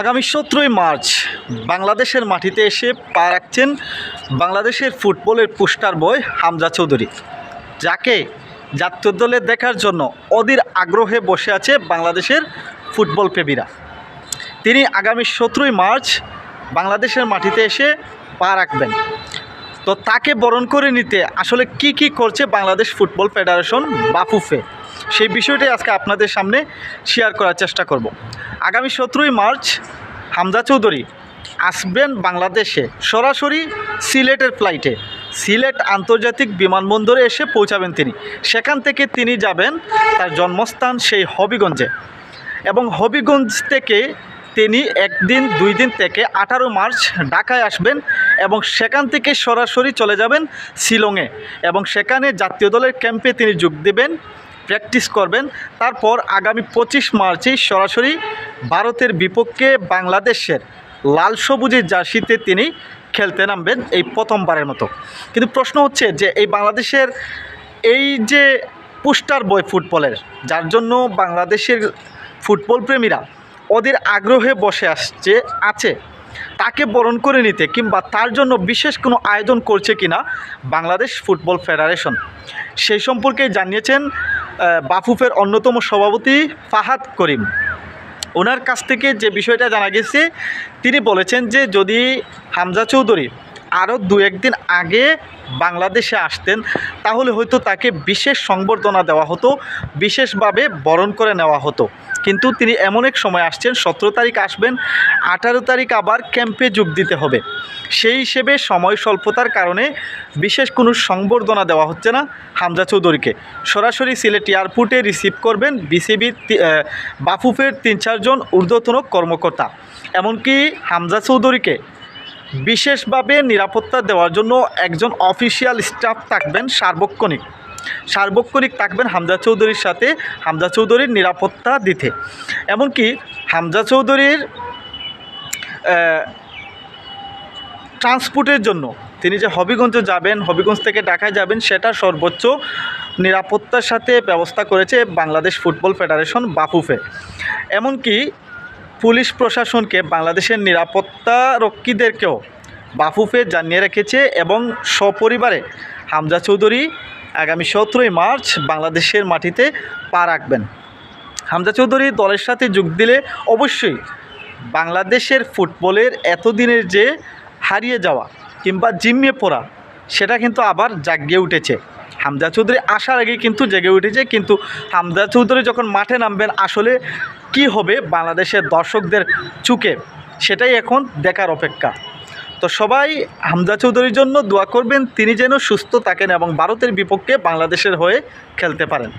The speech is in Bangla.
আগামী সতেরোই মার্চ বাংলাদেশের মাটিতে এসে পা রাখছেন বাংলাদেশের ফুটবলের পুস্টার বয় হামজা চৌধুরী। যাকে জাতীয় দলে দেখার জন্য অধীর আগ্রহে বসে আছে বাংলাদেশের ফুটবল প্রেমীরা তিনি আগামী সতেরোই মার্চ বাংলাদেশের মাটিতে এসে পা রাখবেন। তো তাকে বরণ করে নিতে আসলে কি কি করছে বাংলাদেশ ফুটবল ফেডারেশন বাফুফে? সেই বিষয়টি আজকে আপনাদের সামনে শেয়ার করার চেষ্টা করব। আগামী সতেরোই মার্চ হামজা চৌধুরী আসবেন বাংলাদেশে। সরাসরি সিলেটের ফ্লাইটে। সিলেট আন্তর্জাতিক বিমানবন্দরে এসে পৌঁছাবেন তিনি। সেখান থেকে তিনি যাবেন তার জন্মস্থান সেই হবিগঞ্জে। এবং হবিগঞ্জ থেকে তিনি একদিন, দুই দিন থেকে আঠারো মার্চ ঢাকায় আসবেন এবং সেখান থেকে সরাসরি চলে যাবেন শিলংয়ে। এবং সেখানে জাতীয় দলের ক্যাম্পে তিনি যোগ দেবেন, প্র্যাকটিস করবেন। তারপর আগামী পঁচিশ মার্চে সরাসরি ভারতের বিপক্ষে বাংলাদেশের লাল সবুজের জার্সিতে তিনি খেলতে নামবেন এই প্রথমবারের মতো। কিন্তু প্রশ্ন হচ্ছে যে এই বাংলাদেশের এই যে পুস্টার বয় ফুটবলের, যার জন্য বাংলাদেশের ফুটবল প্রেমীরা ওদের আগ্রহে বসে আসছে, আছে, তাকে বরণ করে নিতে কিংবা তার জন্য বিশেষ কোনো আয়োজন করছে কিনা বাংলাদেশ ফুটবল ফেডারেশন। সেই সম্পর্কে জানিয়েছেন বাফুফের অন্যতম সভাপতি ফাহাদ করিম। ওনার কাছ থেকে যে বিষয়টা জানা গেছে তিনি বলেছেন যে যদি হামজা চৌধুরী আরও দু একদিন আগে বাংলাদেশে আসতেন, তাহলে হয়তো তাকে বিশেষ সংবর্ধনা দেওয়া হতো, বিশেষভাবে বরণ করে নেওয়া হতো। কিন্তু তিনি এমন এক সময় আসছেন, সতেরো তারিখ আসবেন, আঠারো তারিখ আবার ক্যাম্পে যোগ দিতে হবে। সেই হিসেবে সময় স্বল্পতার কারণে বিশেষ কোনো সংবর্ধনা দেওয়া হচ্ছে না হামজা চৌধুরীকে। সরাসরি সিলেট এয়ারপোর্টে রিসিভ করবেন বিসিবির বাফুফের তিন চারজন ঊর্ধ্বতন কর্মকর্তা। এমনকি হামজা চৌধুরীকে বিশেষভাবে নিরাপত্তা দেওয়ার জন্য একজন অফিসিয়াল স্টাফ থাকবেন সার্বক্ষণিক। সার্বক্ষণিক থাকবেন হামজা চৌধুরীর সাথে হামজা চৌধুরীর নিরাপত্তা দিতে। এমনকি হামজা চৌধুরীর ট্রান্সপোর্টের জন্য তিনি যে হবিগঞ্জে যাবেন, হবিগঞ্জ থেকে ঢাকায় যাবেন, সেটা সর্বোচ্চ নিরাপত্তার সাথে ব্যবস্থা করেছে বাংলাদেশ ফুটবল ফেডারেশন বাফুফে। এমনকি পুলিশ প্রশাসনকে বাংলাদেশের নিরাপত্তা রক্ষীদেরকেও বাফুফে জানিয়ে রেখেছে এবং সপরিবারে হামজা চৌধুরী আগামী সতেরোই মার্চ বাংলাদেশের মাটিতে পা রাখবেন। হামজা চৌধুরী দলের সাথে যোগ দিলে অবশ্যই বাংলাদেশের ফুটবলের এতদিনের যে হারিয়ে যাওয়া কিংবা জিম্মে পড়া, সেটা কিন্তু আবার জাগিয়ে উঠেছে। হামজা চৌধুরী আসার আগে কিন্তু জেগে উঠেছে, কিন্তু হামজা চৌধুরী যখন মাঠে নামবেন, আসলে কি হবে বাংলাদেশের দর্শকদের চুকে, সেটাই এখন দেখার অপেক্ষা। তো সবাই হামজা চৌধুরীর জন্য দোয়া করবেন, তিনি যেন সুস্থ থাকেন এবং ভারতের বিপক্ষে বাংলাদেশের হয়ে খেলতে পারেন।